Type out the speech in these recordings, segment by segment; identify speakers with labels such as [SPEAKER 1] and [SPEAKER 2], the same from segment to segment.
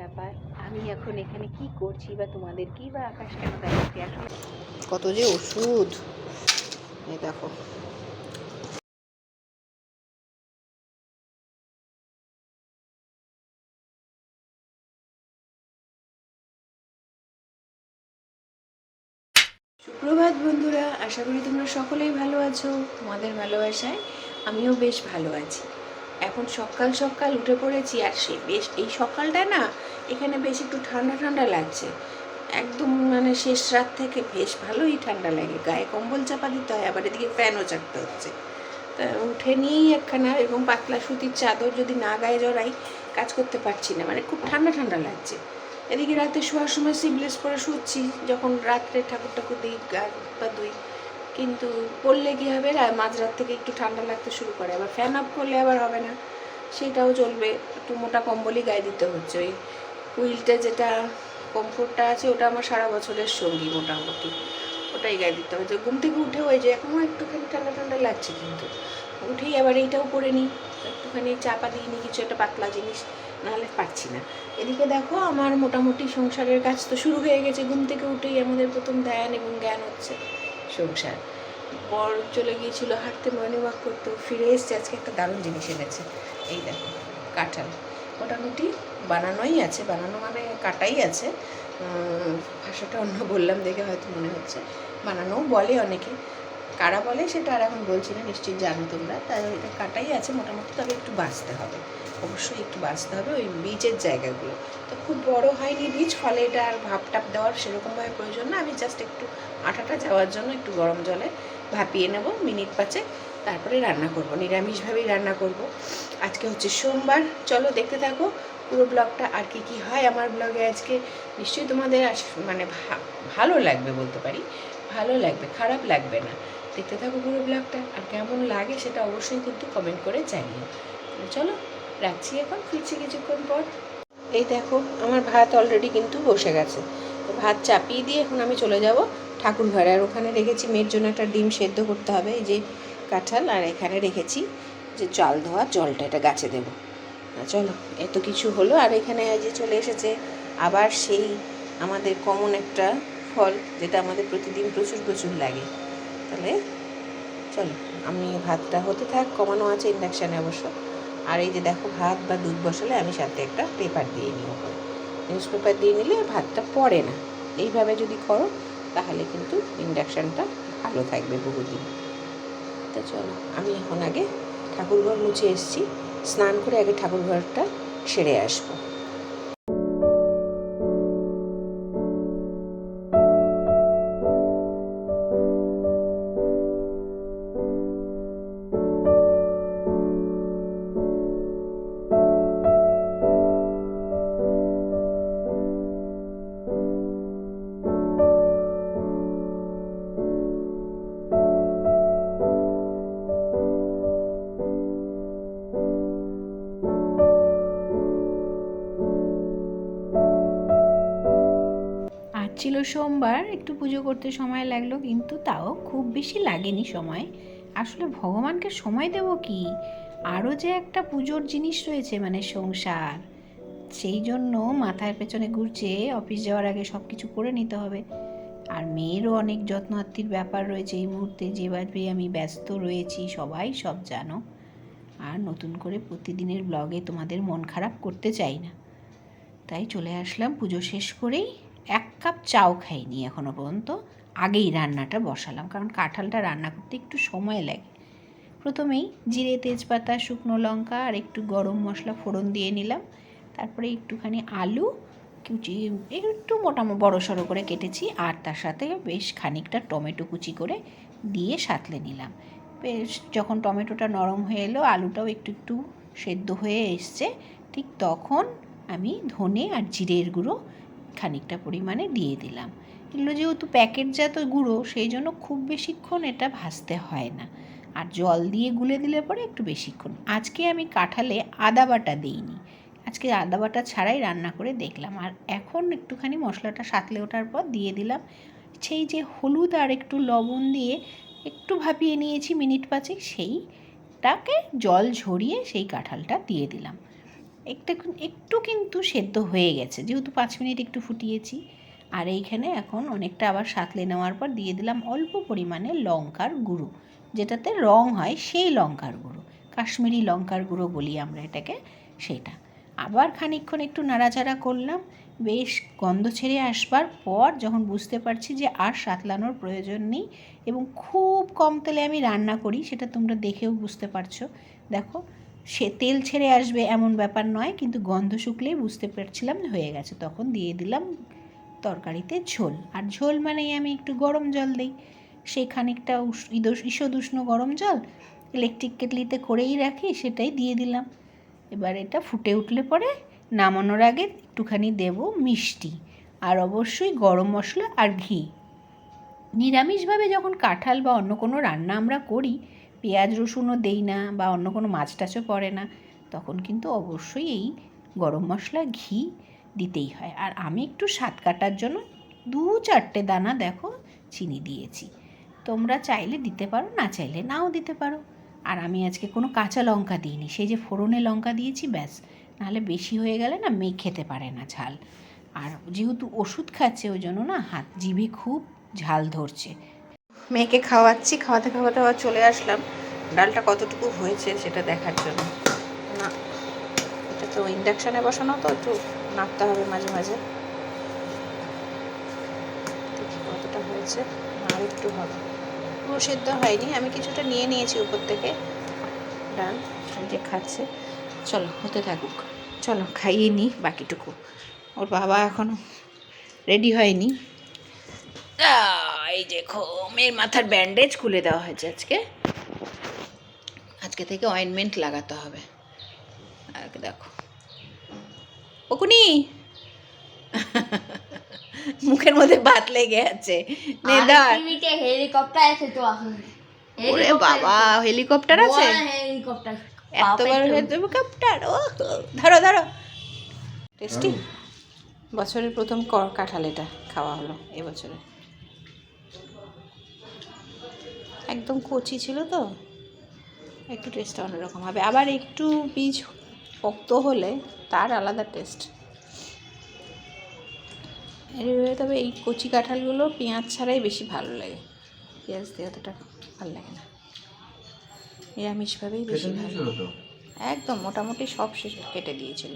[SPEAKER 1] ব্যাপার আমি এখন এখানে কি করছি বা তোমাদের কি বা আকাশ কেন দেখাচ্ছি আসলে
[SPEAKER 2] কত যে ওষুধ। এই দেখো।
[SPEAKER 1] সুপ্রভাত বন্ধুরা আশা করি তোমরা সকলেই ভালো আছো। তোমাদের ভালোবাসায় আমিও বেশ ভালো আছি। এখন সকাল সকাল উঠে পড়েছি আর সে বেশ, এই সকালটা না এখানে বেশ একটু ঠান্ডা ঠান্ডা লাগছে। একদম মানে শেষ রাত থেকে বেশ ভালোই ঠান্ডা লাগে। গায়ে কম্বল চাপা দিতে হয়, আবার এদিকে ফ্যানও চাপতে হচ্ছে। তা উঠে নিয়েই একখানা এরকম পাতলা সুতির চাদর যদি না গায়ে জড়াই, কাজ করতে পারছি না। মানে খুব ঠান্ডা ঠান্ডা লাগছে। এদিকে রাতে শোয়ার সময় সিবলেস পরে শুচ্ছি, যখন রাত্রে ঠাকুর ঠাকুর দিই, গা বা দুই কিন্তু পড়লে কী হবে? মাঝরাত থেকে একটু ঠান্ডা লাগতে শুরু করে। আবার ফ্যান আপ করলে আবার হবে না। সেটাও চলবে। একটু মোটা কম্বলই গায়ে দিতে হচ্ছে। ওই কুইলটা যেটা কমফোর্টটা আছে, ওটা আমার সারা বছরের সঙ্গী মোটামুটি। ওটাই গায়ে দিতে হচ্ছে। ঘুম থেকে উঠে ওই যে এখনও একটুখানি ঠান্ডা ঠান্ডা লাগছে কিন্তু। উঠেই আবার এইটাও পরে নিই। একটুখানি চাপা দিয়ে নিই, কিছু একটা পাতলা জিনিস, নাহলে পারছি না। এদিকে দেখো, আমার মোটামুটি সংসারের কাজ তো শুরু হয়ে গেছে। ঘুম থেকে উঠেই আমাদের প্রথম ধ্যান এবং জ্ঞান হচ্ছে সংসার। বর চলে গিয়েছিল হাঁটতে মর্নিং ওয়াক করতে। ফিরে এসছে, আজকে একটা দারুণ জিনিস এনেছে। এই দেখো, কাঁঠাল। মোটামুটি বানানোই আছে, বানানো মানে কাটাই আছে। ভাষাটা অন্য বললাম দেখে হয়তো মনে হচ্ছে। বানানোও বলে অনেকে। কারা বলে সেটা আর এখন বলছি না, নিশ্চয়ই জানো তোমরা। তাই এটা কাটাই আছে, মোটামুটি তবে একটু বাঁচতে হবে। অবশ্যই একটু বাঁচতে হবে ওই বীজের জায়গাগুলো। তো খুব বড় হয়নি বীজ, ফলে এটা আর ভাপ টাপ দেওয়ার সেরকমভাবে প্রয়োজন না। আমি জাস্ট একটু আটাটা যাওয়ার জন্য একটু গরম জলে ভাপিয়ে নেব মিনিট পাঁচে তারপরে রান্না করব, নিরামিষভাবেই রান্না করব। আজকে হচ্ছে সোমবার, চলো দেখতে থাকো পুরো ব্লগটা আর কি কি হয় আমার ব্লগে আজকে। নিশ্চয়ই তোমাদের মানে ভালো লাগবে বলতে পারি। ভালো লাগবে, খারাপ লাগবে না। দেখতে থাকো পুরো ব্লগটা, আর কেমন লাগে সেটা অবশ্যই কিন্তু কমেন্ট করে জানিও। চলো, রাখছি এখন, ফিরছি কিছুক্ষণ পর। এই দেখো, আমার ভাত অলরেডি কিন্তু বসে গেছে। তো ভাত চাপিয়ে দিয়ে এখন আমি চলে যাব ঠাকুর ঘরে আর ওখানে রেখেছি মেয়ের জন্য একটা ডিম সেদ্ধ করতে হবে, এই যে কাঁঠাল, আর এখানে রেখেছি যে জল ধোয়া জলটা, এটা গাছে দেবো। চলো, এত কিছু হলো, আর এখানে যে চলে এসেছে, আবার সেই আমাদের কমন একটা ফল, যেটা আমাদের প্রতিদিন প্রচুর প্রচুর লাগে। তাহলে চলো, আমি ভাতটা হতে থাক, কমানো আছে ইন্ডাকশানে অবশ্য। আর এই যে দেখো, ভাত বা দুধ বসালে আমি সাথে একটা পেপার দিয়ে নিই নিউজ পেপার দিয়ে নিলে ভাতটা পড়ে না। এইভাবে যদি করো তাহলে কিন্তু ইন্ডাকশানটা ভালো থাকবে বহুদিন। তো চলো, আমি এখন আগে ঠাকুরঘর মুছে এসছি। স্নান করে আগে ঠাকুরঘরটা সেরে আসব।
[SPEAKER 3] আজ সোমবার একটু পুজো করতে সময় লাগল, কিন্তু তাও খুব বেশি লাগেনি সময়। আসলে ভগবানকে সময় দেব কি? আরও যে একটা পুজোর জিনিস রয়েছে মানে সংসার, সেই জন্য মাথার পেছনে ঘুরছে, অফিস যাওয়ার আগে সব কিছু করে নিতে হবে। আর মেয়েরও অনেক যত্ন আত্মীর ব্যাপার রয়েছে এই মুহূর্তে যেভাবে আমি ব্যস্ত রয়েছি, সবাই সব জানো। আর নতুন করে প্রতিদিনের ব্লগে তোমাদের মন খারাপ করতে চাই না। তাই চলে আসলাম পুজো শেষ করেই। এক কাপ চাও খাইনি এখনও পর্যন্ত। আগেই রান্নাটা বসালাম, কারণ কাঁঠালটা রান্না করতে একটু সময় লাগে। প্রথমেই জিরে, তেজপাতা, শুকনো লঙ্কা আর একটু গরম মশলা ফোড়ন দিয়ে নিলাম। তারপরে একটুখানি আলু, কুচি, একটু মোটামুটি বড়ো সড়ো করে কেটেছি আর তার সাথে বেশ খানিকটা টমেটো কুচি করে দিয়ে সাঁতলে নিলাম। বেশ, যখন টমেটোটা নরম হয়ে এলো, আলুটাও একটু একটু সেদ্ধ হয়ে এসছে, ঠিক তখন আমি ধনে আর জিরের গুঁড়ো খানিকটা পরিমাণে দিয়ে দিলাম। এগুলো যেহেতু প্যাকেটজাত গুঁড়ো, সেই জন্য খুব বেশিক্ষণ এটা ভাজতে হয় না। আর জল দিয়ে গুলে দিলে পরে একটু বেশিক্ষণ। আজকে আমি কাঁঠালে আদা বাটা দিইনি। আজকে আদা বাটা ছাড়াই রান্না করে দেখলাম। আর এখন একটুখানি মশলাটা সাতলে ওঠার পর দিয়ে দিলাম। সেই যে হলুদ আর একটু লবণ দিয়ে একটু ভাপিয়ে নিয়েছি মিনিট পাঁচেক, সেইটাকে জল ঝরিয়ে সেই কাঁঠালটা দিয়ে দিলাম।
[SPEAKER 4] একটা একটু কিন্তু সেদ্ধ হয়ে গেছে। যেহেতু পাঁচ মিনিট একটু ফুটিয়েছি, আর এইখানে এখন অনেকটা আবার সাঁতলে নেওয়ার পর দিয়ে দিলাম অল্প পরিমাণে লঙ্কার গুঁড়ো। যেটাতে রং হয় সেই লঙ্কার গুঁড়ো। কাশ্মীরি লঙ্কার গুঁড়ো বলি আমরা এটাকে, সেটা। আবার খানিকক্ষণ একটু নাড়াচাড়া করলাম। বেশ গন্ধ ছেড়ে আসবার পর যখন বুঝতে পারছি যে আর সাতলানোর প্রয়োজন নেই এবং খুব কম তেলে আমি রান্না করি, সেটা তোমরা দেখেও বুঝতে পারছ। দেখো সে তেল ছেড়ে আসবে এমন ব্যাপার নয়, কিন্তু গন্ধ শুকলেই বুঝতে পারছিলাম হয়ে গেছে। তখন দিয়ে দিলাম তরকারিতে ঝোল। আর ঝোল মানেই আমি একটু গরম জল দিই। সেই খানিকটা উষ- ইদোষ- ঈষদুষ্ণ গরম জল ইলেকট্রিক কেটলিতে করেই রাখি, সেটাই দিয়ে দিলাম। এবার এটা ফুটে উঠলে পরে নামানোর আগে একটুখানি দেব মিষ্টি আর অবশ্যই গরম মশলা আর ঘি। নিরামিষভাবে যখন কাঁঠাল বা অন্য কোনো রান্না আমরা করি পেঁয়াজ রসুনও দেই না বা অন্য কোনো মাছ টাছও পড়ে না, তখন কিন্তু অবশ্যই এই গরম মশলা ঘি দিতেই হয়। আর আমি একটু স্বাদ কাটার জন্য দু চারটে দানা দেখো চিনি দিয়েছি। তোমরা চাইলে দিতে পারো, না চাইলে নাও দিতে পারো। আর আমি আজকে কোনো কাঁচা লঙ্কা দিইনি, সেই যে ফোড়নে লঙ্কা দিয়েছি, ব্যাস। নাহলে বেশি হয়ে গেলে না মেয়ে খেতে পারে না ঝাল। আর যেহেতু ওষুধ খাচ্ছে, ওই জন্য না হাত জিভে খুব ঝাল ধরছে।
[SPEAKER 1] মেয়েকে খাওয়াচ্ছি, খাওয়াতে খাওয়াতে আবার চলে আসলাম। ডালটা কতটুকু হয়েছে সেটা দেখার জন্য। না, এটা তো ইন্ডাকশানে বসানো, তো একটু নাড়তে হবে মাঝে মাঝে। কতটা হয়েছে, আর একটু হবে। পুরো সেদ্ধ হয়নি, আমি কিছুটা নিয়ে নিয়েছি উপর থেকে ডাল যে খাচ্ছে। চলো, হতে থাকুক। চলো, খাইয়ে নিই বাকিটুকু। ওর বাবা এখনও রেডি হয়নি। এই দেখো মেয়ের মাথার ব্যান্ডেজ খুলে দেওয়া হয়েছে আজকে। আজকে থেকে অয়েনমেন্ট লাগাতে হবে। আর দেখো। ওকুনি মুখের মধ্যে ভাত লেগে আছে। নে
[SPEAKER 5] হেলিকপ্টার আছে তো
[SPEAKER 1] ওরে বাবা হেলিকপ্টার আছে?
[SPEAKER 5] হেলিকপ্টার
[SPEAKER 1] এত বড় হেলিকপ্টার ও ধরো ধরো। টেস্টি বছরের প্রথম কাঁঠাল এটা খাওয়া হলো এবছরে। একদম কচি ছিল তো। একটু টেস্টটা অন্যরকম হবে। আবার একটু বীজ পোক্ত হলে তার আলাদা টেস্ট এর তবে এই কচি কাঁঠালগুলো পেঁয়াজ ছাড়াই বেশি ভালো লাগে। পেঁয়াজ দিয়ে অতটা ভালো লাগে না। নিরামিষভাবেই বেশি ভালো। একদম মোটামুটি সব শেষ কেটে দিয়েছিল।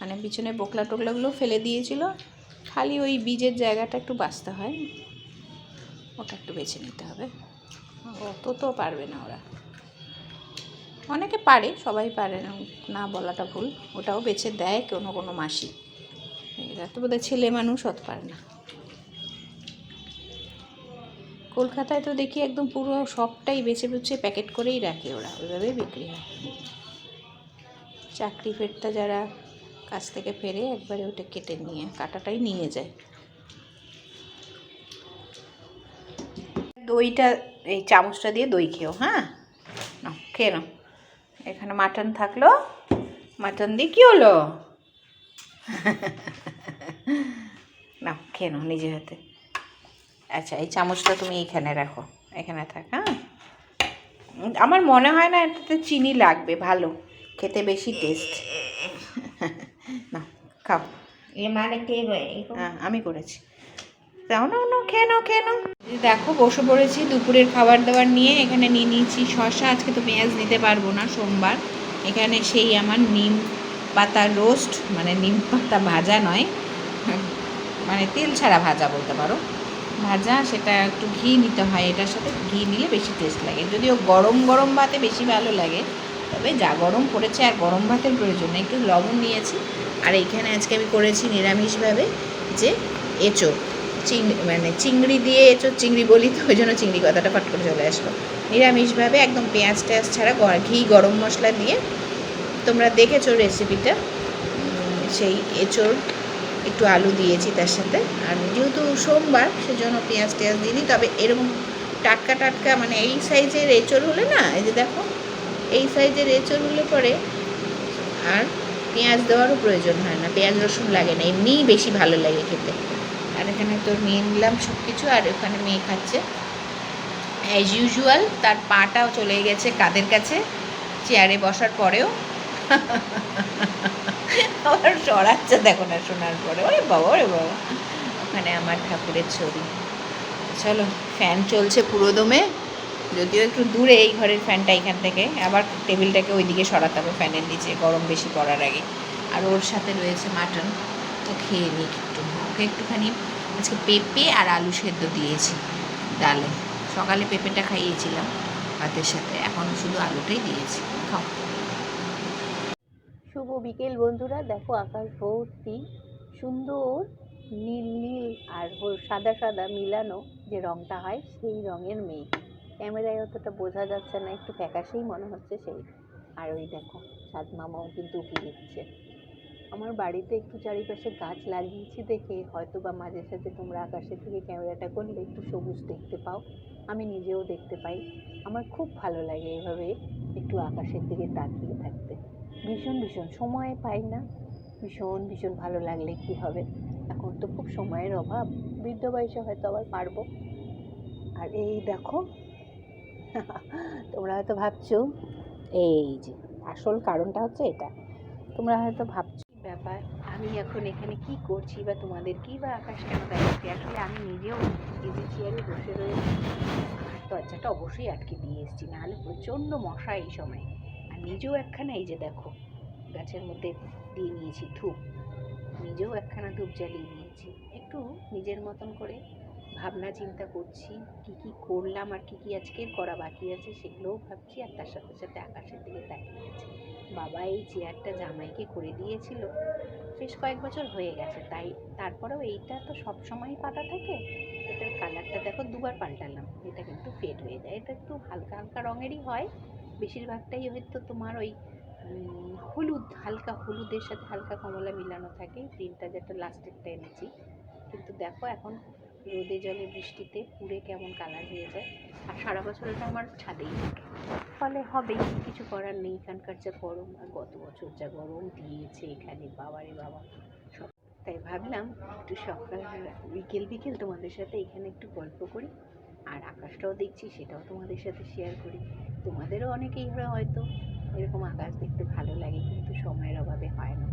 [SPEAKER 1] মানে পিছনে বোকলা টোকলাগুলো ফেলে দিয়েছিল। খালি ওই বীজের জায়গাটা একটু বাঁচতে হয়। ওটা একটু বেছে নিতে হবে। অত তো পারবে না ওরা। অনেকে পারে, সবাই পারে না বলাটা ভুল। ওটাও বেছে দেয় কোনো কোনো মাসি। এরা তো বোধহয় ছেলে মানুষ, অত পারে না। কলকাতায় তো দেখি একদম পুরো সবটাই বেছে বুছে প্যাকেট করেই রাখে ওরা, ওইভাবেই বিক্রি হয়। চাকরি ফেরতা যারা কাছ থেকে ফেরে একবারে ওটা কেটে নিয়ে, কাটাটাই নিয়ে যায়। দইটা এই চামচটা দিয়ে দই খেও হ্যাঁ? নাও খেয়ে নাও। এখানে মাটন থাকল। মাটন দিয়ে কী হলো? নাও খেয়ে নাও নিজে হাতে। আচ্ছা এই চামচটা তুমি এইখানে রাখো। এখানে থাক হ্যাঁ? আমার মনে হয় না এটাতে চিনি লাগবে ভালো। খেতে বেশি টেস্ট না খাও।
[SPEAKER 5] এ মানে কে
[SPEAKER 1] হ্যাঁ আমি করেছি। দাও না নাও, খেয়ে নাও খেয়ে নাও। দেখো, বসে পড়েছি দুপুরের খাবার দাবার নিয়ে। এখানে নিয়ে নিয়েছি শশা আজকে তো পেঁয়াজ নিতে পারব না সোমবার। এখানে সেই আমার নিম পাতা রোস্ট মানে নিম পাতা ভাজা নয় মানে তেল ছাড়া ভাজা বলতে পারো। ভাজা সেটা একটু ঘি নিতে হয়, এটার সাথে ঘি নিলে বেশি টেস্ট লাগে। যদিও গরম গরম ভাতে বেশি ভালো লাগে, তবে যা গরম পড়েছে আর গরম ভাতের প্রয়োজন একটু লবণ নিয়েছি। আর এইখানে আজকে আমি করেছি নিরামিষভাবে যে এঁচো। চিংড়ি মানে চিংড়ি দিয়ে এঁচো, চিংড়ি বলি, তো ওই জন্য চিংড়ি কথাটা পাট করে চলে আসলো। নিরামিষভাবে একদম পেঁয়াজ টেয়াজ ছাড়া ঘি, গরম মশলা দিয়ে তোমরা দেখেছ রেসিপিটা সেই এঁচোর, একটু আলু দিয়েছি তার সাথে। আর যেহেতু সোমবার, সেজন্য পেঁয়াজ টেয়াজ দিইনি, তবে এরকম টাটকা টাটকা মানে এই সাইজের এঁচোড় হলে না, এই যে দেখো, এই সাইজের এঁচোড় হলে পরে আর পেঁয়াজ দেওয়ারও প্রয়োজন হয় না। পেঁয়াজ রসুন লাগে না, এমনিই বেশি ভালো লাগে খেতে। আর এখানে তোর নিয়ে নিলাম সব কিছু আর ওখানে মেয়ে খাচ্ছে। অ্যাজ ইউজুয়াল তার পাটাও চলে গেছে কাদের কাছে? চেয়ারে বসার পরেও।
[SPEAKER 6] আবার সরাচ্ছে, দেখো না, শোনার পরে। ওরে বাবা ওরে বাবা। ওখানে আমার ঠাকুরের ছবি। চলো ফ্যান চলছে পুরো দমে। যদিও একটু দূরে এই ঘরের ফ্যানটা এখান থেকে। আবার টেবিলটাকে ওইদিকে সরাতে হবে ফ্যানের নিচে, গরম বেশি পড়ার আগে। আর ওর সাথে রয়েছে মাটন। তো খেয়ে নিই। ওকে একটুখানি আজকে পেঁপে আর আলু সেদ্ধ দিয়েছি ডালে। সকালে পেঁপেটা খাইয়েছিলাম ভাতের সাথে, এখন শুধু আলুটাই দিয়েছি। খাও।
[SPEAKER 1] শুভ বিকেল বন্ধুরা, দেখো আকাশ ভর্তি, সুন্দর, নীল নীল আর সাদা সাদা মিলানো যে রংটা হয়, সেই রঙের মেঘ। ক্যামেরায় অতটা বোঝা যাচ্ছে না, একটু ফ্যাকাশেই মনে হচ্ছে সেই। আর ওই দেখো সাদ মামাও কিন্তু উকি দিচ্ছে। আমার বাড়িতে একটু চারিপাশে গাছ লাগিয়েছি দেখে হয়তো বা মাঝে সাঝে তোমরা আকাশের থেকে ক্যামেরাটা করলে একটু সবুজ দেখতে পাও। আমি নিজেও দেখতে পাই। আমার খুব ভালো লাগে এভাবে একটু আকাশের দিকে তাকিয়ে থাকতে। ভীষণ ভীষণ সময় পাই না। ভীষণ ভীষণ ভালো লাগলে কি হবে? এখন তো খুব সময়ের অভাব। বৃদ্ধ বয়সে হয়তো আবার পারব। আর এই দেখো, তোমরা হয়তো ভাবছ, এই যে আসল কারণটা হচ্ছে এটা। তোমরা হয়তো ভাবছ ব্যাপার। আমি এখন এখানে কি করছি বা তোমাদের কি বা আকাশ কেন দেখাচ্ছি আসলে আমি নিজেও ইজি চেয়ারে বসে রয়েছি। আর দরজাটা অবশ্যই আটকে দিয়ে এসেছি, নাহলে প্রচণ্ড মশা এই সময়। আর নিজেও একখানা এই যে দেখো, গাছের মধ্যে দিয়ে নিয়েছি ধূপ। নিজেও একখানা ধূপ জ্বালিয়ে নিয়েছি। একটু নিজের মতন করে ভাবনা চিন্তা করছি, কি কি করলাম আর কি কি আজকে করা বাকি আছে সেগুলোও ভাবছি আর তার সাথে সাথে আকাশের দিকে তাকিয়ে আছি। বাবা এই চেয়ারটা জামাইকে করে দিয়েছিল। বেশ কয়েক বছর হয়ে গেছে, তাই তারপরেও এইটা তো সব সময়ই পাতা থাকে। এটার কালারটা দেখো দুবার পাল্টালাম, এটা কিন্তু ফেড হয়ে যায়। এটা একটু হালকা হালকা রঙেরই হয়। বেশিরভাগটাই হয়তো তোমার ওই হলুদ, হালকা হলুদের সাথে হালকা কমলা মিলানো থাকে। প্রিন্টটা যেটা লাস্টেরটা এনেছি। কিন্তু দেখো এখন রোদে জলে বৃষ্টিতে পুড়ে কেমন কালার হয়ে যায়? আর সারা বছর এটা আমার ছাদেই থাকে। ফলে হবেই, কিছু করার নেই। এখানকার যা গরম, আর গত বছর যা গরম দিয়েছে এখানে বাবারে বাবা। সব তাই ভাবলাম, একটু সকাল বিকেল বিকেল তোমাদের সাথে এখানে একটু গল্প করি। আর আকাশটাও দেখছি, সেটাও তোমাদের সাথে শেয়ার করি। তোমাদেরও অনেকেই হয়তো এরকম আকাশ দেখতে ভালো লাগে, কিন্তু সময়ের অভাবে হয় না।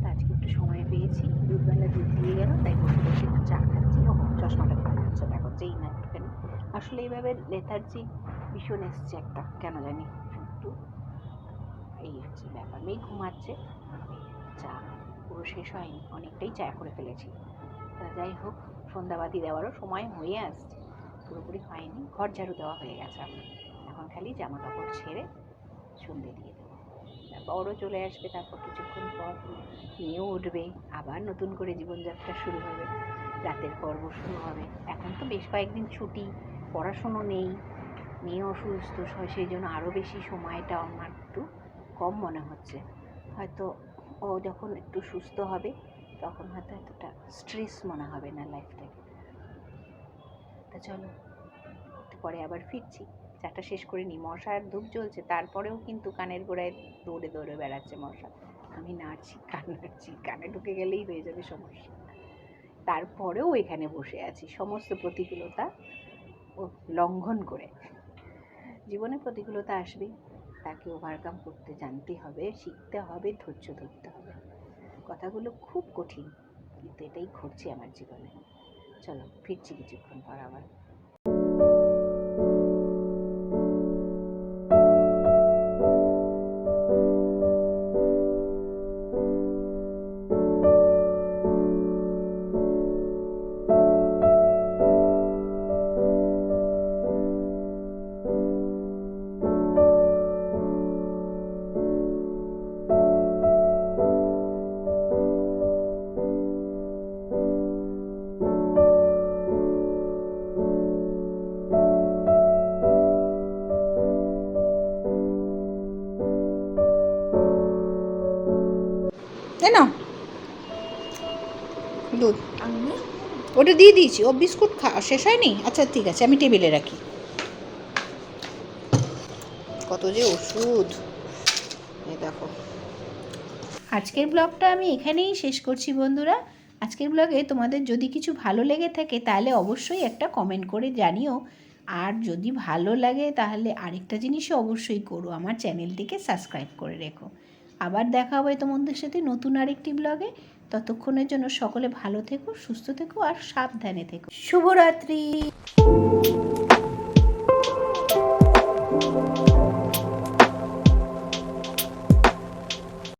[SPEAKER 1] তা আজকে একটু সময় পেয়েছি। দুধবেলা দুধ দিয়ে গেল, তাই বসে বসে একটু চা খাচ্ছি। ও চশমাটা ভালো হচ্ছে দেখো যেই না একটুখানি আসলে এইভাবে লেথার্জি ভীষণ এসছে একটা, কেন জানি একটু এই হচ্ছে ব্যাপার। মেয়ে ঘুমাচ্ছে চা পুরো শেষ হয়নি, অনেকটাই চা করে ফেলেছি। তা যাই হোক, সন্ধ্যাবাতি দেওয়ারও সময় হয়ে আসছে, পুরোপুরি হয়নি। ঘর ঝাড়ু দেওয়া হয়ে গেছে আমার। এখন খালি জামা কাপড় ছেড়ে সন্ধে দিয়ে দেবো। বড় চলে আসবে, তারপর কিছুক্ষণ পর মেয়েও উঠবে, আবার নতুন করে জীবনযাত্রা শুরু হবে, রাতের পর্ব শুরু হবে। এখন তো বেশ কয়েকদিন ছুটি, পড়াশুনো নেই, মেয়ে অসুস্থ সেই জন্য আরও বেশি সময়টা আমার একটু কম মনে হচ্ছে। হয়তো ও যখন একটু সুস্থ হবে, তখন হয়তো এতটা স্ট্রেস মনে হবে না লাইফটাকে তা চলো পরে আবার ফিরছি। চাটা শেষ করে নিই মশার ধূপ জ্বলছে, তারপরেও কিন্তু কানের গোড়ায় দৌড়ে দৌড়ে বেড়াচ্ছে মশা। আমি নাড়ছি, কান নাড়ছি, কানে ঢুকে গেলেই হয়ে যাবে সমস্যা। তারপরেও এখানে বসে আছি, সমস্ত প্রতিকূলতা ও লঙ্ঘন করে। জীবনে প্রতিকূলতা আসবেই, তাকে ওভারকাম করতে জানতে হবে, শিখতে হবে, ধৈর্য ধরতে হবে। কথাগুলো খুব কঠিন, কিন্তু এটাই ঘটছে আমার জীবনে। চলো, ফিরছি কিছুক্ষণ পর আবার।
[SPEAKER 6] দিয়ে দিয়েছি। ও বিস্কুট খাওয়া শেষ হয়নি? আচ্ছা ঠিক আছে, আমি টেবিলে রাখি। কত যে ওষুধ। দেখো।
[SPEAKER 1] আজকের ব্লগটা আমি এখানেই শেষ করছি বন্ধুরা। আজকের ব্লগে তোমাদের যদি কিছু ভালো লেগে থাকে, তাহলে অবশ্যই একটা কমেন্ট করে জানিও। আর যদি ভালো লাগে, তাহলে আরেকটা জিনিসও অবশ্যই করো। আমার চ্যানেলটিকে সাবস্ক্রাইব করে রেখো। আবার দেখা হবে তোমাদের সাথে নতুন আরেকটি ব্লগে। ততক্ষণের জন্য সকলে ভালো থেকো সুস্থ থেকো আর সাবধানে থেকো। শুভরাত্রি।